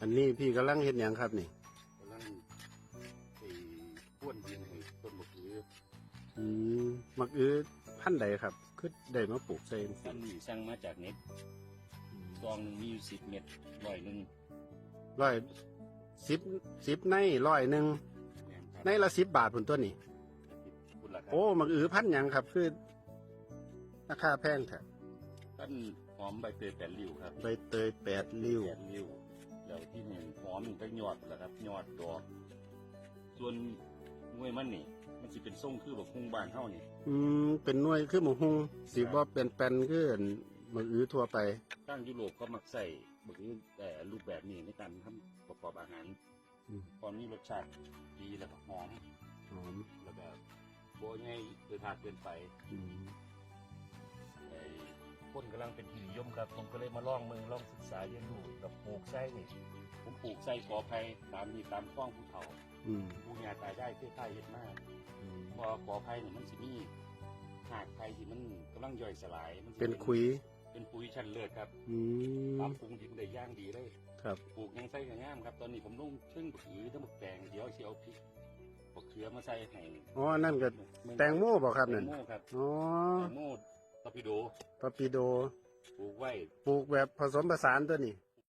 อันนี้พี่กำลังเห็นอย่างครับนี่กำลังไอ้พ่วนดินให้ต้นมะเขืออืมมักอื้อพันธุ์ใดครับคือได้มาปลูกใส่จังท่าซี่นนี่สั่งมาจากเน็ตซองหนึ่งมีอยู่สิบเม็ดร้อยหนึ่งร้อยสิบสิบในร้อยหนึ่งแม่นครับในละสิบบาทผลตัวนี้คุณล่ะครับโอ้มักอื้อพันธุ์หยังครับ คือราคาแพงแท้ท่านหอมใบเตยแปดริ้วครับใบเตยแปดริ้วแปดริ้ว แล้วที่หนึ่งหอมมันก็ยอดแหละครับยอดดอก ส่วนมวยมันนี่ มันสิเป็นส่งคือแบบพุงบ้านเท่านี่ อืมเป็นหน่วยคือหมูฮุงสิบ่เป็นแปลนคืออันมักอื้อทั่วไป ตั้งยุโรปก็มักใส่แบบนี้แต่รูปแบบนี้ในการทำประกอบอาหารอืม ตอนนี้รสชาติดีแล้วก็หอมหอมแล้วก็โบง่ายเกินทางเกินไป อืมไอ้ คนกำลังเป็นที่นิยมครับ ผมก็เลยมาลองมือลองศึกษาเรียนรู้กับปลูกไส้นี่ผมปลูกไส้กอไผ่ตามนี่ตามคล้องภูเขาอืมผู้ยาตายได้เพื่อไผ่เห็ดมากอืมพอกอไผ่เนี่ยมันสิมีหากไผ่ที่มันกำลังย่อยสลายมัสิเป็นคุยเป็นปุ๋ยชั้นเลิศครับอืมปรับปรุงดินได้ย่างดีเลยครับ ปลูกยังไส้กับงามครับ ตอนนี้ผมลงชึ่งบักอือทั้งบักแตงเดี๋ยวสิเอาพริกบักเขือมาใส่ให้อ๋อนั่นก็แตงโมบ่ครับแตนั่นงโมครับอ๋อแตงโมตอร์ ปิโดปาปิโดปลูกไว้ปลูกแบบผสมผสานตัวนี้